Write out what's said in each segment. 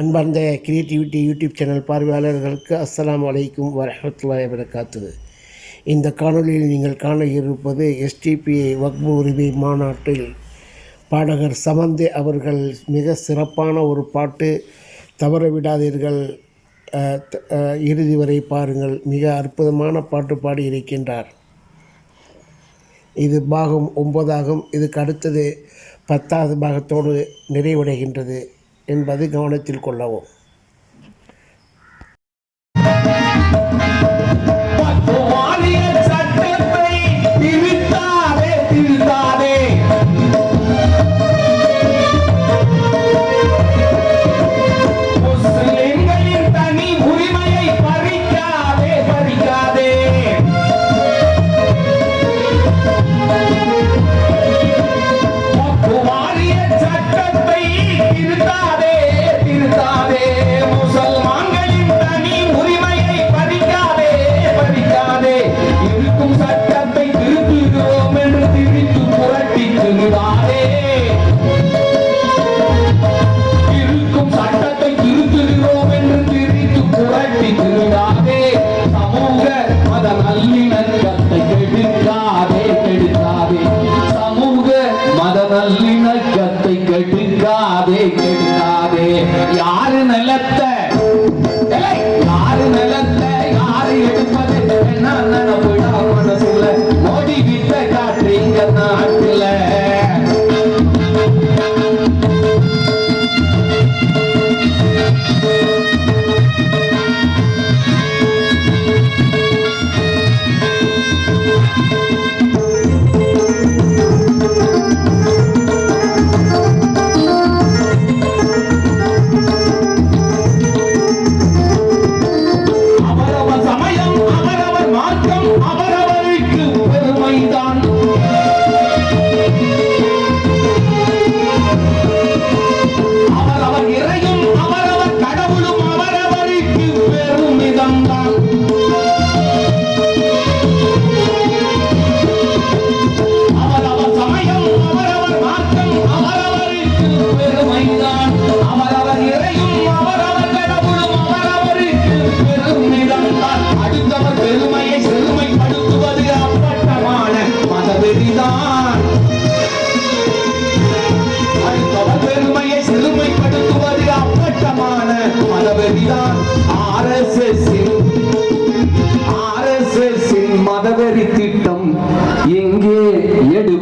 அன்பார்ந்த creativity YouTube channel பார்வையாளர்களுக்கு அஸ்லாம் வலைக்கும் வரமத்துல்லா காத்தது இந்த காணொலியில் நீங்கள் காண இருப்பது எஸ்டிபிஐ வக்பு உரிமை மாநாட்டில் பாடகர் சமந்த் அவர்கள் மிக சிறப்பான ஒரு பாட்டு தவற விடாதீர்கள் இறுதி வரை பாருங்கள் மிக அற்புதமான பாட்டு பாடி இருக்கின்றார். இது பாகம் ஒன்பதாகும் இதுக்கு அடுத்தது பத்தாவது பாகத்தோடு நிறைவடைகின்றது. என்பதை கவனத்தில் கொள்ளவும்.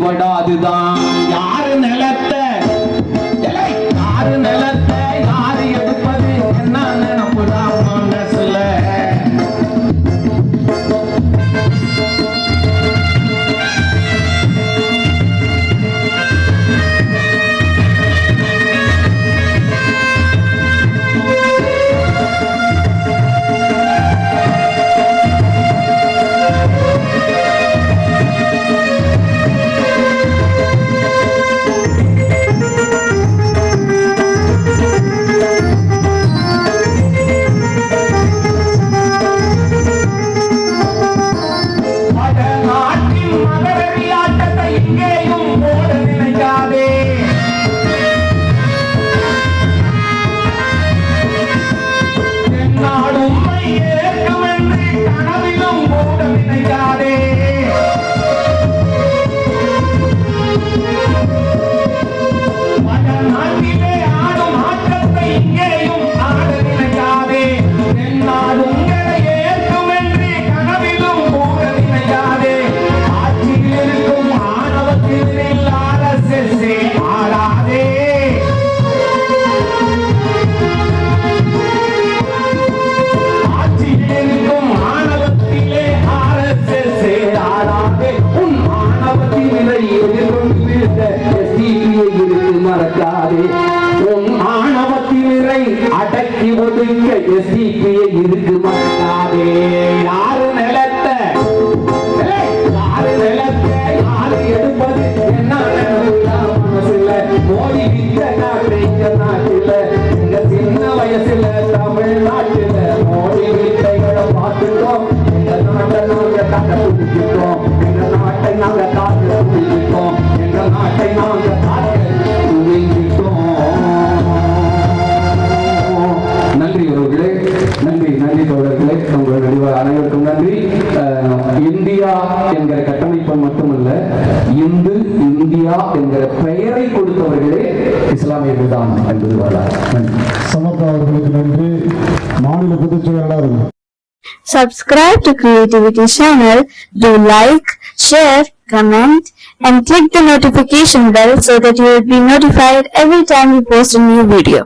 படாதுதான் யாரு நிலத்தை Yeah. அடக்கி ஒதுக்க எஸ்டிபியை இருக்கு மக்காதே இந்தியா என்கிற பெயரை கொடுத்தவர்களே இஸ்லாமியர்கள் தான் என்பது வரலாறு நன்றி சமத்தா அவர்களுக்கு நன்றி மாநில பொதுச் செயலாளர் Subscribe to Creativity channel, do like, share, comment, and click the notification bell so that you will be notified every time we post a new video.